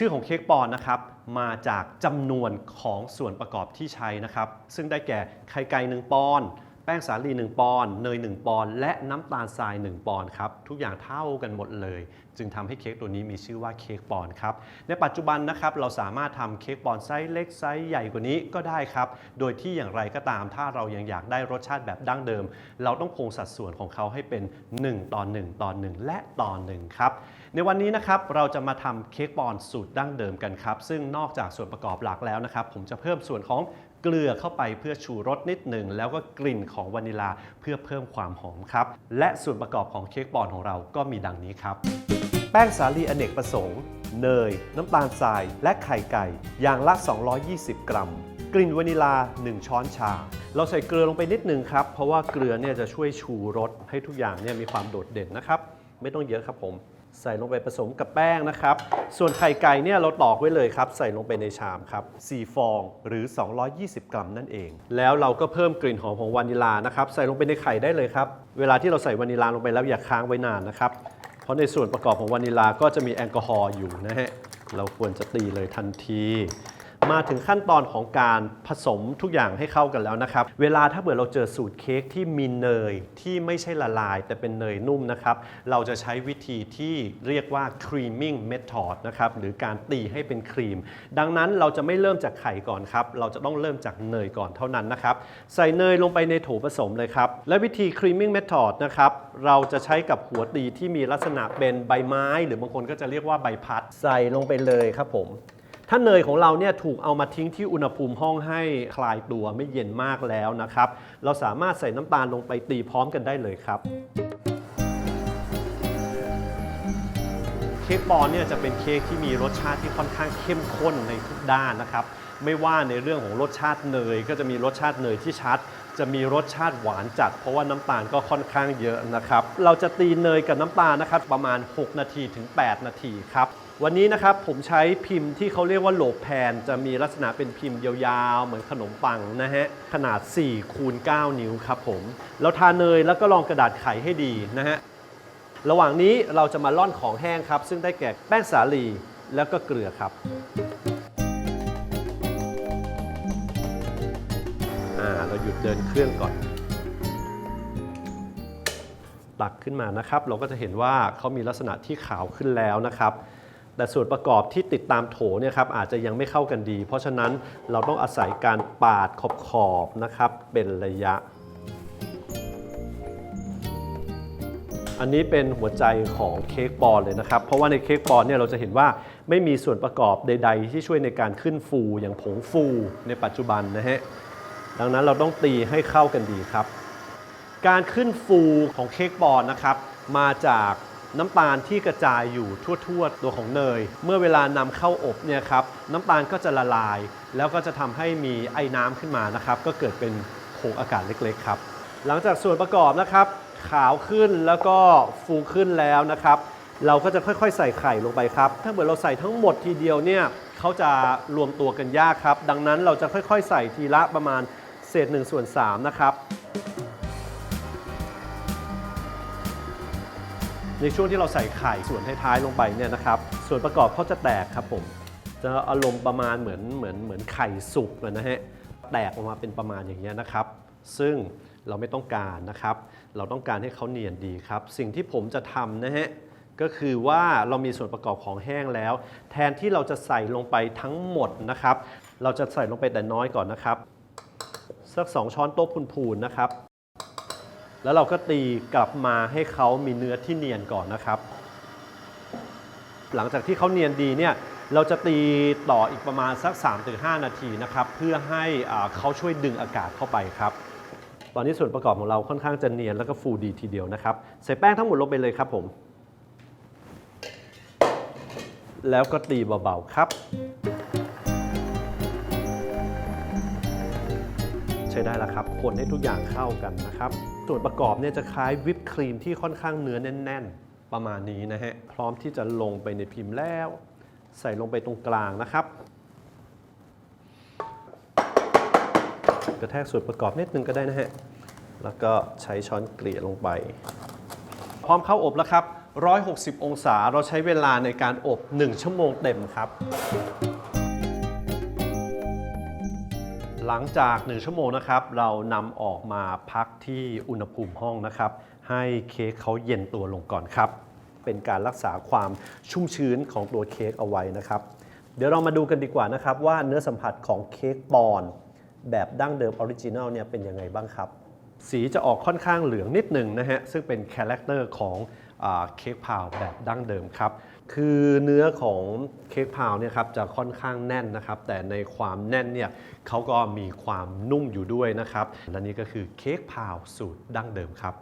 ชื่อของเค้กปอนนะครับมาจากจำนวนของส่วนประกอบที่ใช้นะครับ ซึ่งได้แก่ไข่ไก่1ปอนแป้งสาลี 1 ปอนด์เนย 1 ปอนและน้ำตาลทราย 1 ปอนครับทุกอย่างเท่ากันหมดเลย จึงทำให้เค้กตัวนี้มีชื่อว่าเค้กปอนครับในปัจจุบันนะครับเราสามารถทำเค้กปอนไซส์เล็กไซส์ใหญ่กว่านี้ก็ได้ครับโดยที่อย่างไรก็ตามถ้าเรายังอยากได้รสชาติแบบดั้งเดิม เราต้องคงสัดส่วนของเขาให้เป็น 1 ต่อ 1 ต่อ 1 และต่อ 1 ครับ ในวันนี้นะครับเราจะมาทำเค้กปอนสูตรดั้งเดิมกันครับ ซึ่งนอกจากส่วนประกอบหลักแล้วนะครับ ผมจะเพิ่มส่วนของเกลือเข้าไปเพื่อชูรสนิดหนึ่ง แล้วก็กลิ่นของวานิลาเพื่อเพิ่มความหอมครับ และส่วนประกอบของเค้กปอนของเราก็มีดังนี้ครับ แป้งสาลีอเนกประสงค์ เนย น้ำตาลทราย และไข่ไก่ อย่างละ 220 กรัม กลิ่นวานิลา 1 ช้อนชา เราใส่เกลือลงไปนิดหนึ่งครับ เพราะว่าเกลือเนี่ยจะช่วยชูรสให้ทุกอย่างเนี่ยมีความโดดเด่นนะครับ ไม่ต้องเยอะครับผม ใส่ลงไปผสมกับแป้งนะครับ ส่วนไข่ไก่เนี่ยเราตอกไว้เลยครับ ใส่ลงไปในชามครับ 4 ฟองหรือ 220 กรัมนั่นเอง แล้วเราก็เพิ่มกลิ่นหอมของวานิลานะครับ ใส่ลงไปในไข่ได้เลยครับ เวลาที่เราใส่วานิลาลงไปแล้วอย่าค้างไว้นานนะครับ เพราะในส่วนประกอบของวานิลาก็จะมีแอลกอฮอล์อยู่นะฮะ เราควรจะตีเลยทันที มาถึงขั้นตอนของการผสมทุกอย่างให้เข้ากันแล้วนะครับ เวลาถ้าเกิดเราเจอสูตรเค้กที่มีเนยที่ไม่ใช่ละลาย แต่เป็นเนยนุ่มนะครับ เราจะใช้วิธีที่เรียกว่า creaming method นะครับหรือการตีให้เป็นครีม ดังนั้นเราจะไม่เริ่มจากไข่ก่อนครับ เราจะต้องเริ่มจากเนยก่อนเท่านั้นนะครับ ใส่เนยลงไปในโถผสมเลยครับ และวิธี creaming method นะครับเราจะใช้กับหัวตีที่มีลักษณะเป็นใบไม้ หรือบางคนก็จะเรียกว่าใบพัด ใส่ลงไปเลยครับผม ถ้าเนยของเราเนี่ยถูกเอามาทิ้งที่อุณหภูมิห้องให้คลายตัวไม่เย็นมากแล้วนะครับ เราสามารถใส่น้ำตาลลงไปตีพร้อมกันได้เลยครับ เค้กบอลเนี่ยจะเป็นเค้กที่มีรสชาติที่ค่อนข้างเข้มข้นในทุกด้านนะครับ ไม่ว่าในเรื่องของรสชาติเนยก็จะมีรสชาติเนยที่ชัด จะมีรสชาติหวานจัด เพราะว่าน้ำตาลก็ค่อนข้างเยอะนะครับ เราจะตีเนยกับน้ำตาลนะครับประมาณ 6 นาทีถึง 8 นาทีครับวันนี้นะครับผมใช้พิมพ์ที่เขาเรียกว่าโหลกแพน จะมีลักษณะเป็นพิมพ์ยาวๆ เหมือนขนมปังนะฮะ ขนาด4คูณ9นิ้วครับผม เราทาเนยแล้วก็ลองกระดาษไขให้ดีนะฮะ ระหว่างนี้เราจะมาล่อนของแห้งครับ ซึ่งได้แก่แป้งสาลีแล้วก็เกลือครับ ยุดเดินเครื่องก่อน ตักขึ้นมานะครับ เราก็จะเห็นว่าเขามีลักษณะที่ขาวขึ้นแล้วนะครับ แต่ส่วนประกอบที่ติดตามโถเนี่ยครับอาจจะยังไม่เข้ากันดี เพราะฉะนั้นเราต้องอาศัยการปาดขอบๆนะครับ เป็นระยะ อันนี้เป็นหัวใจของเค้กบอลเลยนะครับ เพราะว่าในเค้กบอลเนี่ยเราจะเห็นว่าไม่มีส่วนประกอบใด ๆ ที่ช่วยในการขึ้นฟูอย่างผงฟูในปัจจุบันนะฮะ ดังนั้นเราต้องตีให้เข้ากันดีครับ การขึ้นฟูของเค้กบอลนะครับ มาจากน้ำตาลที่กระจายอยู่ทั่วๆ ตัวของเนย เมื่อเวลานำเข้าอบเนี่ยครับน้ำตาลก็จะละลาย แล้วก็จะทำให้มีไอ้น้ำขึ้นมานะครับ ก็เกิดเป็นโขงอากาศเล็กๆครับ หลังจากส่วนประกอบนะครับ ขาวขึ้นแล้วก็ฟูขึ้นแล้วนะครับ เราก็จะค่อยๆ ใส่ไข่ลงไปครับ ถ้าเกิดเราใส่ทั้งหมดทีเดียวเนี่ยเขาจะรวมตัวกันยากครับ ดังนั้นเราจะค่อยๆ ใส่ทีละประมาณ เศษ1ส่วน3นะครับ ในช่วงที่เราใส่ไข่ส่วนท้ายๆลงไปเนี่ยนะครับ ส่วนประกอบเขาจะแตกครับผม จะอารมณ์ประมาณเหมือนเหมือนเหมือนไข่สุกอะนะฮะ แตกออกมาเป็นประมาณอย่างนี้ยนะครับ ซึ่งเราไม่ต้องการนะครับ เราต้องการให้เขาเนียนดีครับ สิ่งที่ผมจะทำนะฮะก็คือว่าเรามีส่วนประกอบของแห้งแล้ว แทนที่เราจะใส่ลงไปทั้งหมดนะครับ เราจะใส่ลงไปแต่น้อยก่อนนะครับ สัก2ช้อนโต๊ะพูนๆนะครับ แล้วเราก็ตีกลับมาให้เขามีเนื้อที่เนียนก่อนนะครับ หลังจากที่เขาเนียนดีเนี่ยเราจะตีต่ออีกประมาณสัก 3-5 นาทีนะครับ เพื่อให้เขาช่วยดึงอากาศเข้าไปครับ ตอนนี้ส่วนประกอบของเราค่อนข้างจะเนียนแล้วก็ฟูดีทีเดียวนะครับ ใส่แป้งทั้งหมดลงไปเลยครับผม แล้วก็ตีเบาๆครับ ช้ได้แล้วครับ คนให้ทุกอย่างเข้ากันนะครับ ส่วนประกอบเนี่ยจะคล้ายวิปครีมที่ค่อนข้างเนื้อแน่น ๆ ประมาณนี้นะฮะ พร้อมที่จะลงไปในพิมพ์แล้ว ใส่ลงไปตรงกลางนะครับ กระแทกส่วนประกอบนิดนึงก็ได้นะฮะ แล้วก็ใช้ช้อนเกลี่ยลงไป พร้อมเข้าอบแล้วครับ 160 องศา เราใช้เวลาในการอบ 1 ชั่วโมงเต็มครับ หลังจาก 1 ชั่วโมงนะครับ เรานำออกมาพักที่อุณหภูมิห้องนะครับ ให้เค้กเขาเย็นตัวลงก่อนครับ เป็นการรักษาความชุ่มชื้นของตัวเค้กเอาไว้นะครับ เดี๋ยวเรามาดูกันดีกว่านะครับ ว่าเนื้อสัมผัสของเค้กปอน แบบดั้งเดิมออริจินัลเนี่ยเป็นยังไงบ้างครับ สีจะออกค่อนข้างเหลืองนิดหนึ่งนะฮะซึ่งเป็นคาแรคเตอร์ของอเค้กพาวแบบดั้งเดิมครับ คือเนื้อของเค้กพาวเนี่ยครับจะค่อนข้างแน่นนะครับ แต่ในความแน่นเนี่ยเขาก็มีความนุ่มอยู่ด้วยนะครับ และนี่ก็คือเค้กพาวสูตรดั้งเดิมครับ